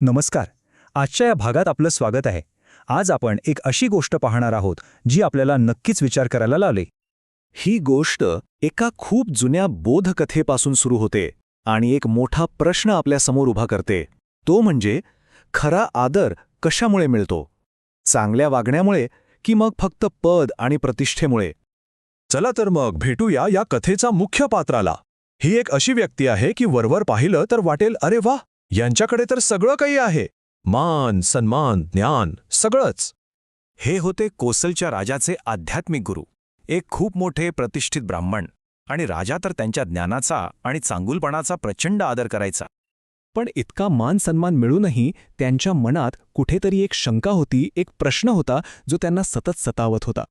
नमस्कार. आजच्या या भागात आपलं स्वागत आहे. आज आपण एक अशी गोष्ट पाहणार आहोत जी आपल्याला नक्कीच विचार करायला लावली. ही गोष्ट एका खूप जुन्या बोधकथेपासून सुरू होते आणि एक मोठा प्रश्न आपल्यासमोर उभा करते. तो म्हणजे खरा आदर कशामुळे मिळतो? चांगल्या वागण्यामुळे की मग फक्त पद आणि प्रतिष्ठेमुळे? चला तर मग भेटूया या कथेचा मुख्य पात्राला. ही एक अशी व्यक्ती आहे की वरवर पाहिलं तर वाटेल अरे वा! यांच्याकडे तर सगळं काही आहे. मान सन्मान ज्ञान सगळंच. हे होते कोसलच्या राजाचे आध्यात्मिक गुरु. एक खूप मोठे प्रतिष्ठित ब्राह्मण. आणि राजा तर त्यांच्या ज्ञानाचा आणि चांगुलपणाचा प्रचंड आदर करायचा. पण इतका मान सन्मान मिळूनही त्यांच्या मनात कुठेतरी एक शंका होती एक प्रश्न होता जो त्यांना सतत सतावत होता.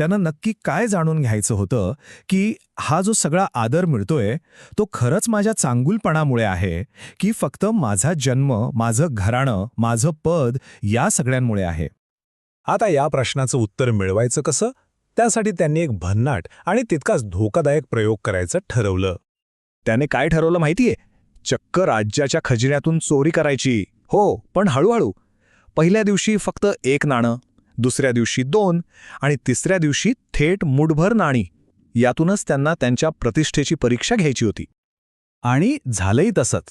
त्यांना नक्की काय जाणून घ्यायचं होतं की हा जो सगळा आदर मिळतोय तो खरंच माझ्या चांगुलपणामुळे आहे की फक्त माझा जन्म माझं घराणं माझं पद या सगळ्यांमुळे आहे? आता या प्रश्नाचं उत्तर मिळवायचं कसं? त्यासाठी त्यांनी एक भन्नाट आणि तितकाच धोकादायक प्रयोग करायचं ठरवलं. त्याने काय ठरवलं माहितीये? चक्क राज्याच्या खजिन्यातून चोरी करायची. हो पण हळूहळू. पहिल्या दिवशी फक्त एक नाणं. दुसऱ्या दिवशी दोन आणि तिसऱ्या दिवशी थेट मुठभर नाणी. यातूनच त्यांना त्यांच्या प्रतिष्ठेची परीक्षा घ्यायची होती. आणि झालंही तसंच.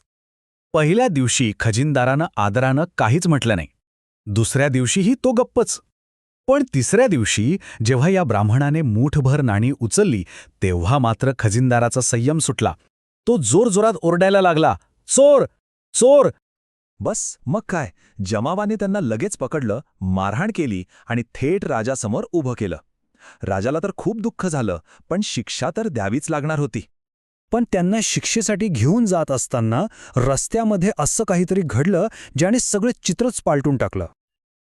पहिल्या दिवशी खजिनदारानं आदरानं काहीच म्हटलं नाही. दुसऱ्या दिवशीही तो गप्पच. पण तिसऱ्या दिवशी जेव्हा या ब्राह्मणाने मूठभर नाणी उचलली तेव्हा मात्र खजिनदाराचा संयम सुटला. तो जोरजोरात ओरडायला लागला चोर! चोर! बस मग काय? जमावाने त्यांना लगेच पकडलं मारहाण केली आणि थेट राजासमोर उभं केलं. राजाला तर खूप दुःख झालं पण शिक्षा तर द्यावीच लागणार होती. पण त्यांना शिक्षेसाठी घेऊन जात असताना रस्त्यामध्ये असं काहीतरी घडलं ज्याने सगळं चित्रच पालटून टाकलं.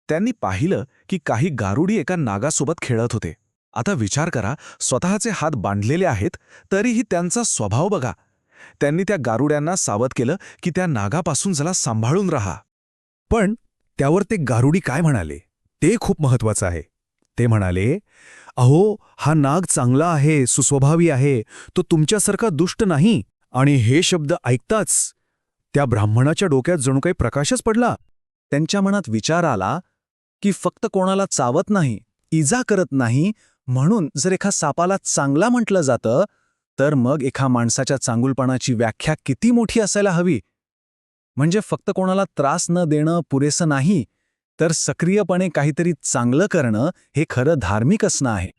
त्यांनी पाहिलं की काही गारुडी एका नागासोबत खेळत होते. आता विचार करा स्वतःचे हात बांधलेले आहेत तरीही त्यांचा स्वभाव बघा. त्यांनी त्या गारुड्यांना सावध केलं की त्या नागापासून जरा सांभाळून राहा. पण त्यावर ते गारुडी काय म्हणाले ते खूप महत्वाचं आहे. ते म्हणाले अहो हा नाग चांगला आहे सुस्वभावी आहे तो तुमच्यासारखा दुष्ट नाही आणि हे शब्द ऐकताच त्या ब्राह्मणाच्या डोक्यात जणू काही प्रकाशच पडला. त्यांच्या मनात विचार आला की फक्त कोणाला चावत नाही इजा करत नाही म्हणून जर एका सापाला चांगला म्हटलं जातं तर मग एका माणसाच्या चांगुलपणाची व्याख्या किती मोठी असायला हवी? म्हणजे फक्त कोणाला त्रास न देणं पुरेसं नाही तर सक्रियपणे काहीतरी चांगलं करणं हे खरं धार्मिक असणं आहे.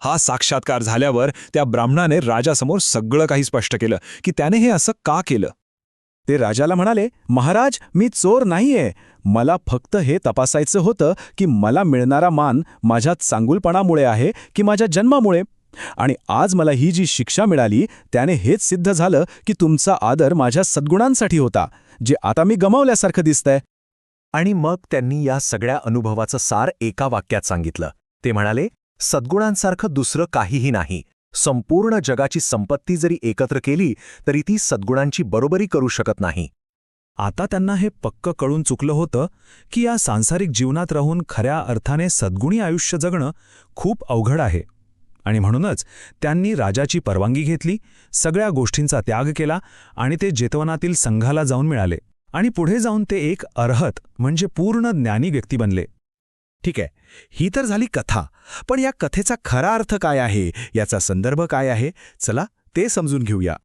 हा साक्षात्कार झाल्यावर त्या ब्राह्मणाने राजासमोर सगळं काही स्पष्ट केलं की त्याने हे असं का केलं? ते राजाला म्हणाले महाराज मी चोर नाहीये. मला फक्त हे तपासायचं होतं की मला मिळणारा मान माझ्या चांगुलपणामुळे आहे की माझ्या जन्मामुळे. आणि आज मला ही जी शिक्षा मिळाली त्याने हेच सिद्ध झालं की तुमचा आदर माझ्या सद्गुणांसाठी होता जे आता मी गमावल्यासारखं दिसतंय. आणि मग त्यांनी या सगळ्या अनुभवाचं सार एका वाक्यात सांगितलं. ते म्हणाले सद्गुणांसारखं दुसरं काहीही नाही. संपूर्ण जगाची संपत्ती जरी एकत्र केली तरी ती सद्गुणांची बरोबरी करू शकत नाही. आता त्यांना हे पक्क कळून चुकलं होतं की या सांसारिक जीवनात राहून खऱ्या अर्थाने सद्गुणी आयुष्य जगणं खूप अवघड आहे. आणि म्हणूनच त्यांनी राजाची परवानगी घेतली सगळ्या गोष्टींचा त्याग केला आणि ते जेतवनातील संघाला जाऊन मिळाले. आणि पुढे जाऊन ते एक अर्हत म्हणजे पूर्ण ज्ञानी व्यक्ती बनले. ठीक आहे ही तर झाली कथा पण या कथेचा खरा अर्थ काय आहे याचा संदर्भ काय आहे चला ते समजून घेऊया.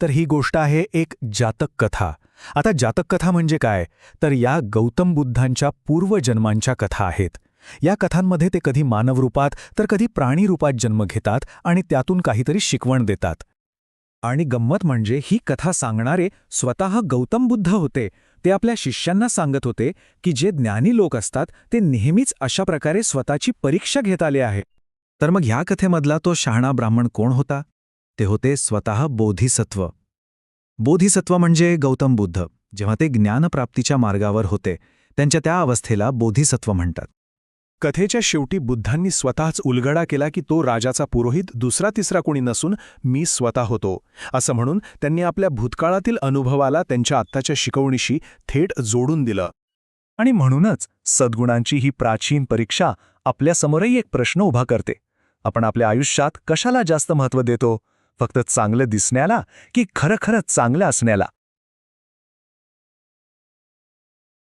तर ही गोष्ट आहे एक जातक कथा. आता जातक कथा म्हणजे काय? तर या गौतम बुद्धांच्या पूर्वजन्मांच्या कथा आहेत. या कथांमध्ये ते कधी मानवरूपात तर कधी प्राणीरूपात जन्म घेतात आणि त्यातून काहीतरी शिकवण देतात. आणि गंमत म्हणजे ही कथा सांगणारे स्वतः गौतम बुद्ध होते. ते आपल्या शिष्यांना सांगत होते की जे ज्ञानी लोक असतात ते नेहमीच अशा प्रकारे स्वतःची परीक्षा घेत आले आहे. तर मग ह्या कथेमधला तो शहाणा ब्राह्मण कोण होता? ते होते स्वतः बोधिसत्व. बोधिसत्व म्हणजे गौतम बुद्ध. जेव्हा ते ज्ञानप्राप्तीच्या मार्गावर होते त्यांच्या त्या अवस्थेला बोधिसत्व म्हणतात. कथेच्या शेवटी बुद्धांनी स्वतःच उलगडा केला की तो राजाचा पुरोहित दुसरा तिसरा कोणी नसून मी स्वतः होतो. असं म्हणून त्यांनी आपल्या भूतकाळातील अनुभवाला त्यांच्या आत्ताच्या शिकवणीशी थेट जोडून दिलं. आणि म्हणूनच सद्गुणांची ही प्राचीन परीक्षा आपल्यासमोरही एक प्रश्न उभा करते. आपण आपल्या आयुष्यात कशाला जास्त महत्त्व देतो? फक्त चांगलं दिसण्याला की खरं चांगलं असण्याला?